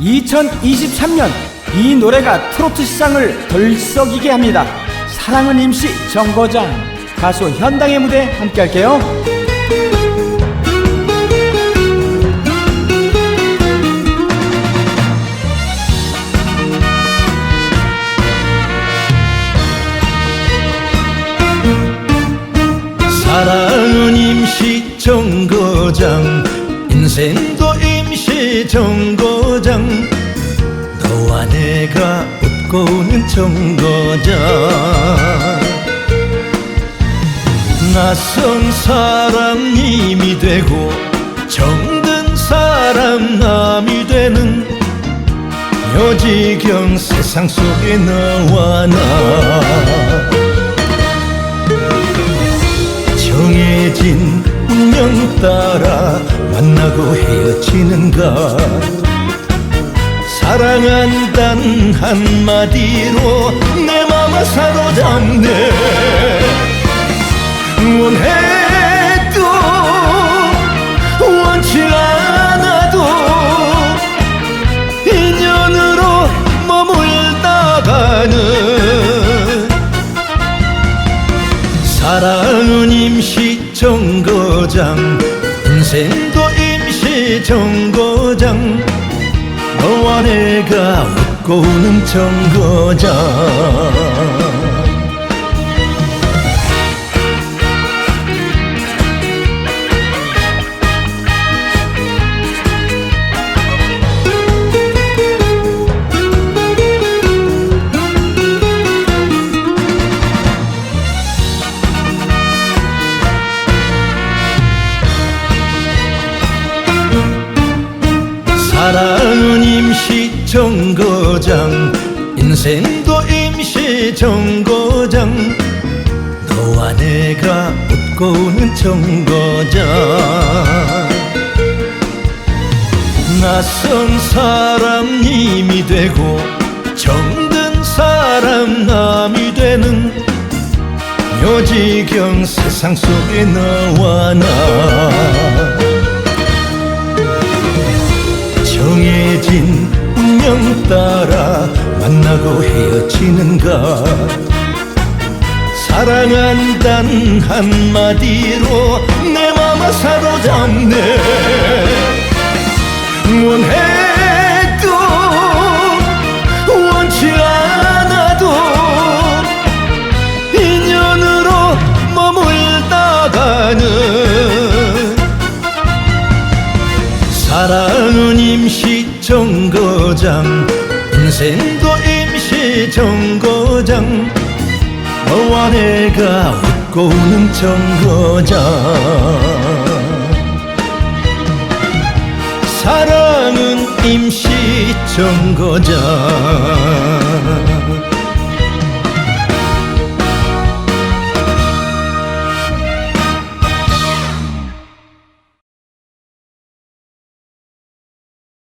2023년 이 노래가 트로트 시장을 들썩이게 합니다. 사랑은 임시 정거장 가수 현당의 무대 함께 할게요. 사랑은 임시 정거장 인생도 임시 정거장. 너와 내가 웃고 웃는 정거장. 낯선 사람 님이 되고 정든 사람 남이 되는 묘지경 세상 속에 너와 나. 정해진 만나고 헤어지는가 사랑한단 한마디로 내 맘을 사로잡네. 원해도 원치 않아도 인연으로 머물다가는 사랑은 임시 정거장 인생도 정거장. 너와 내가 웃고 우는 정거장 임시 정거장 인생도 임시 정거장 너와 내가 웃고 우는 정거장. 낯선 사람 님이 되고 정든 사람 남이 되는 묘지경 세상 속에 너와 나. 정해진 운명 따라 만나고 헤어지는가 사랑한단 한마디로 내 맘을 사로잡네. 원해도 원치 않아도 인연으로 머물다가는 사랑은 임시 정거장 인생도 임시 정거장. 너와 내가 웃고 우는 정거장. 사랑은 임시 정거장